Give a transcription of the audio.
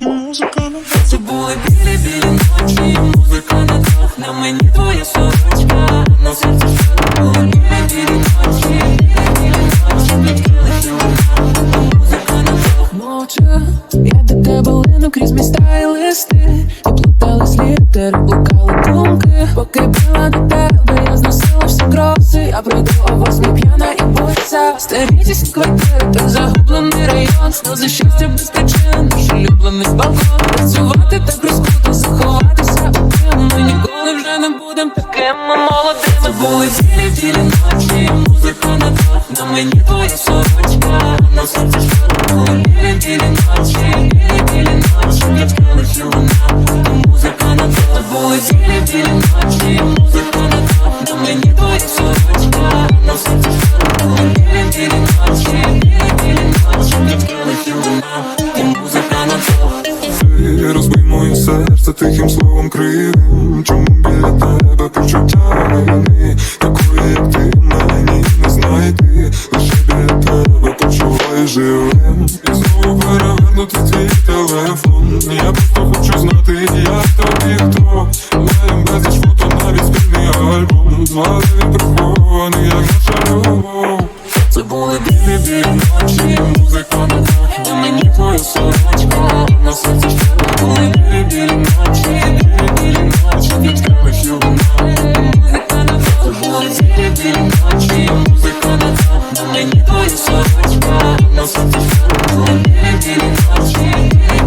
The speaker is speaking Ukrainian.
і музика на Це були білі білі ночі, музика на двох, на мені твоя сорочка, на серці що були білі білі ночі, білі білі ночі, відкрили вона, музика на двох. Мовчу, я до тебе лину крізь міста і листи. І плутались літери, блукали думки. Поки била до тебе, я зносила всі кроси Я пройду о восьмій п'яна і боця Старі ці квартири, той загублений район. Сльози щастя без причин, наш улюблений балкон. Працювати так розкуто, заховатися Ми ніколи вже не будем такими молодими. Це були білі білі ночі, музика на двох, на мені твоя сорочка, на серці що були білі ночі, білі білі ночі, відкрили вона, музика на двох. Це були білі білі ночі, музика на двох, на мені твоя сорочка, на серці що були білі білі ночі, білі білі ночі, відкрили вона, музика на двох. Ти розбий моє серце тихим словом кривим. Чому біля тебе почуття вини Такої, як ти, мені не знайти. Лише біля тебе почуваю живим. І знову перевернути твій телефон. Я просто хочу знати, як тобі хто. Маєм безліч фото, навіть спільний альбом. Звали він прихований, як наша любов. Це були білі білі ночі, музика на солнце Мы любили ночи, любили ночи Ведь как еще Музыка на фото, любили ночи Музыка на фото, мне не твоя сорочка На солнце мы любили ночи, любили